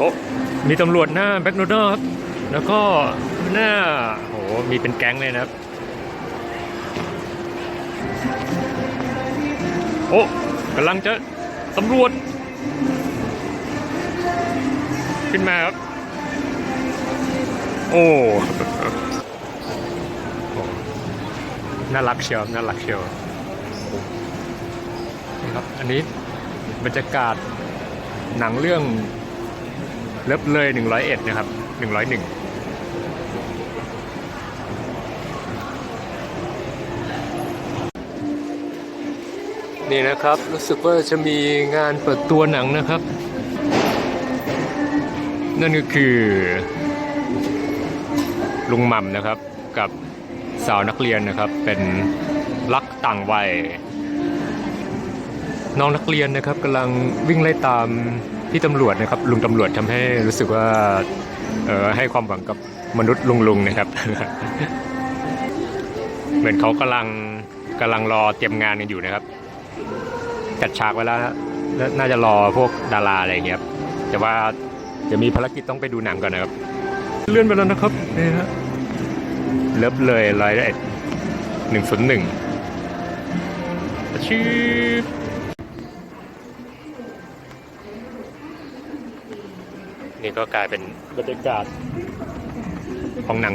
โอ้มีตำรวจหน้าแบ็กโนดอครับแล้วก็หน้าโหมีเป็นแก๊งเลยนะครับ โอ้กำลังจะตำรวจ ขึ้นมาครับ โอ้น่ารักเชียวน่ารักเชียวนี่ครับ อันนี้บรรยากาศหนังเรื่อง เลิฟเลย101นะครับ101นี่นะครับ รู้สึกว่าจะมีงานเปิดตัวหนังนะครับ นั่นก็คือ ลุงหม่ำนะครับกับสาวนักเรียนนะครับ เป็นรักต่างวัย น้องนักเรียนนะครับกำลังวิ่งไล่ตาม พี่ตำรวจนะครับลุงตำรวจทำให้รู้สึกว่าเออให้ความหวังกับมนุษย์ลุงลุงๆนะครับ เหมือนเขากำลังกำลังรอเตรียมงานกันอยู่นะครับ จัดฉากไว้แล้วนะแล้วน่าจะรอพวกดาราอะไรอย่างเงี้ยครับแต่ว่าจะมีภารกิจต้องไปดูหนังก่อนนะครับ เลื่อนไปแล้วนะครับนี่ฮะเลิฟเลยร้อยเอ็ดหนึ่งศูนย์หนึ่งชื่อ นี่ก็กลายเป็นบรรยากาศของหนัง